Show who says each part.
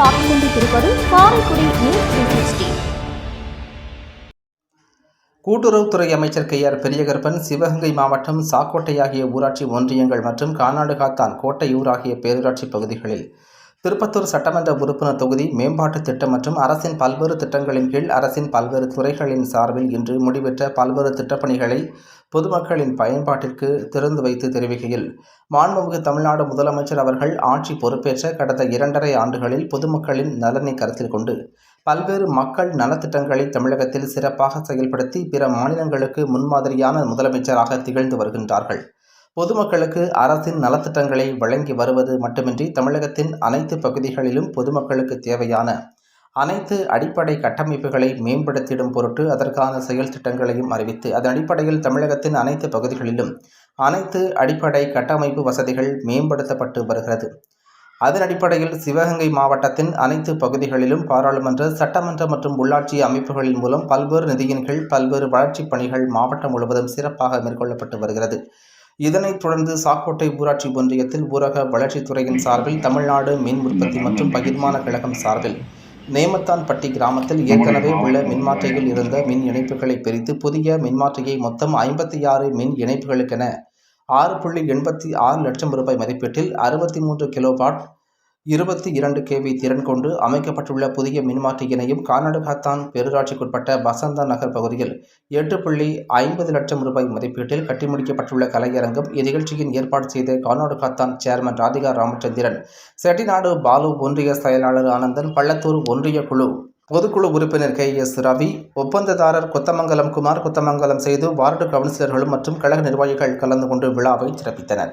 Speaker 1: கொண்டிருப்பது Karaikudi news three
Speaker 2: கூட்டுறவுத்துறை அமைச்சர் கே ஆர் பெரியகருப்பன் சிவகங்கை மாவட்டம் சாக்கோட்டை ஆகிய ஊராட்சி ஒன்றியங்கள் மற்றும் கானாடுகாத்தான் கோட்டையூர் ஆகிய பேரூராட்சி பகுதிகளில் திருப்பத்தூர் சட்டமன்ற உறுப்பினர் தொகுதி மேம்பாட்டுத் திட்டம் மற்றும் அரசின் பல்வேறு திட்டங்களின் கீழ் அரசின் பல்வேறு துறைகளின் சார்பில் இன்று முடிவெற்ற பல்வேறு திட்டப்பணிகளை பொதுமக்களின் பயன்பாட்டிற்கு திறந்து வைத்து தெரிவிக்கையில் மாண்புமிகு தமிழ்நாடு முதலமைச்சர் அவர்கள் ஆட்சி பொறுப்பேற்ற கடந்த இரண்டரை ஆண்டுகளில் பொதுமக்களின் நலனை கருத்தில் கொண்டு பல்வேறு மக்கள் நலத்திட்டங்களை தமிழகத்தில் சிறப்பாக செயல்படுத்தி பிற மாநிலங்களுக்கு முன்மாதிரியான முதலமைச்சராக திகழ்ந்து வருகின்றார்கள். பொதுமக்களுக்கு அரசின் நலத்திட்டங்களை வழங்கி வருவது மட்டுமின்றி தமிழகத்தின் அனைத்து பகுதிகளிலும் பொதுமக்களுக்கு தேவையான அனைத்து அடிப்படை கட்டமைப்புகளை மேம்படுத்திடும் பொருட்டு அதற்கான செயல் திட்டங்களையும் அறிவித்து அதன் அடிப்படையில் தமிழகத்தின் அனைத்து பகுதிகளிலும் அனைத்து அடிப்படை கட்டமைப்பு வசதிகள் மேம்படுத்தப்பட்டு வருகிறது. அதன் அடிப்படையில் சிவகங்கை மாவட்டத்தின் அனைத்து பகுதிகளிலும் பாராளுமன்ற சட்டமன்ற மற்றும் உள்ளாட்சி அமைப்புகளின் மூலம் பல்வேறு நிதியின் கீழ் பல்வேறு வளர்ச்சிப் பணிகள் மாவட்டம் முழுவதும் சிறப்பாக மேற்கொள்ளப்பட்டு வருகிறது. இதனைத் தொடர்ந்து சாக்கோட்டை ஊராட்சி ஒன்றியத்தில் ஊரக வளர்ச்சித்துறையின் சார்பில் தமிழ்நாடு மின் உற்பத்தி மற்றும் பகிர்மான கழகம் சார்பில் நேமத்தான்பட்டி கிராமத்தில் ஏற்கனவே உள்ள மின்மாற்றியில் இருந்த மின் இணைப்புகளை பிரித்து புதிய மின்மாற்றியை மொத்தம் ஐம்பத்தி ஆறு மின் இணைப்புகளுக்கென ஆறு புள்ளி எண்பத்தி ஆறு லட்சம் ரூபாய் மதிப்பீட்டில் அறுபத்தி மூன்று கிலோவாட் இருபத்தி இரண்டு கேவி திறன் கொண்டு அமைக்கப்பட்டுள்ள புதிய மின்மாற்றியினையும் கானாடுகாத்தான் பேரூராட்சிக்குட்பட்ட வசந்தா நகர் பகுதியில் எட்டு புள்ளி ஐம்பது லட்சம் ரூபாய் மதிப்பீட்டில் கட்டி முடிக்கப்பட்டுள்ள கலையரங்கம் இந்நிகழ்ச்சியின் ஏற்பாடு செய்த கானாடுகாத்தான் சேர்மன் ராதிகா ராமச்சந்திரன். செட்டிநாடு பாலு ஒன்றிய செயலாளர் ஆனந்தன் பள்ளத்தூர் ஒன்றிய குழு. பொதுக்குழு உறுப்பினர் கே எஸ் ரவி ஒப்பந்ததாரர் கொத்தமங்கலம் குமார் கொத்தமங்கலம் செய்து வார்டு கவுன்சிலர்களும் மற்றும் கழக நிர்வாகிகள் கலந்து கொண்டு விழாவை சிறப்பித்தனர்.